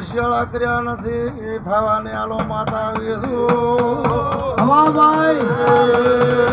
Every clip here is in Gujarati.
શિયાળા કર્યા નથી એ થવાને આલો માતા આવીશું હવા ભાઈ.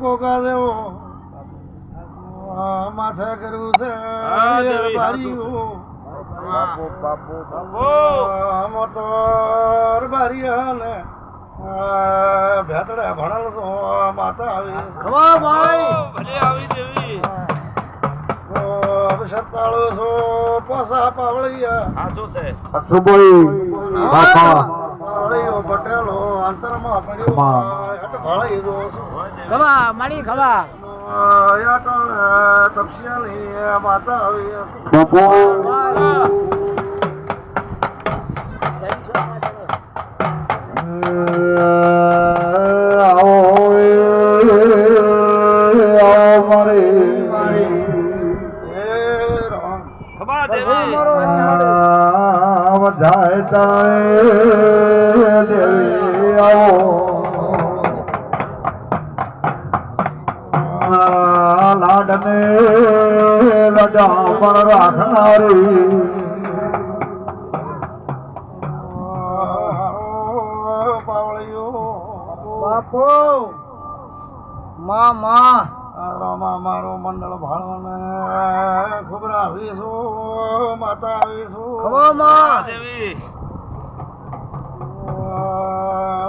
ગોગા દેવો. માથા કરવું છે બારી ને ભેતડા ભણાલ છો માતા આવી ભાઈ. ભલે આવી દેવી. શરતાળો છો પોસા પાવળિયા. સાચું છે? પાવળિયો પટેલો અંતરમાં પડ્યો. ખવા મારી ખવા યાટણ તપસ્યાની માતા આવી હે રામ ખબા દેવી લાડને લડા પણ રાખનારી હારો પાવળિયો બાપુ માં માં. મારો મંડળ ભાળવાને ખુબરા આવીશું માતા આવીશું માં દેવી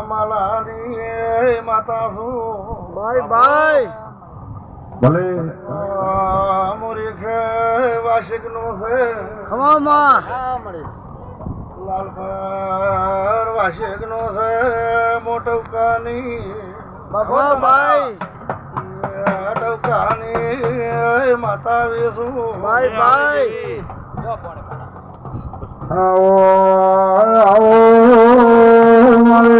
માલાની માતા છું ભાઈ ભાઈ ભલે. મોરી ખે વાર્ષિક નો છે ખવા માં લાલ પર નો છે ભાઈ ટવકાની માતા આવીશું ભાઈ ભાઈ. આવો આવો મારે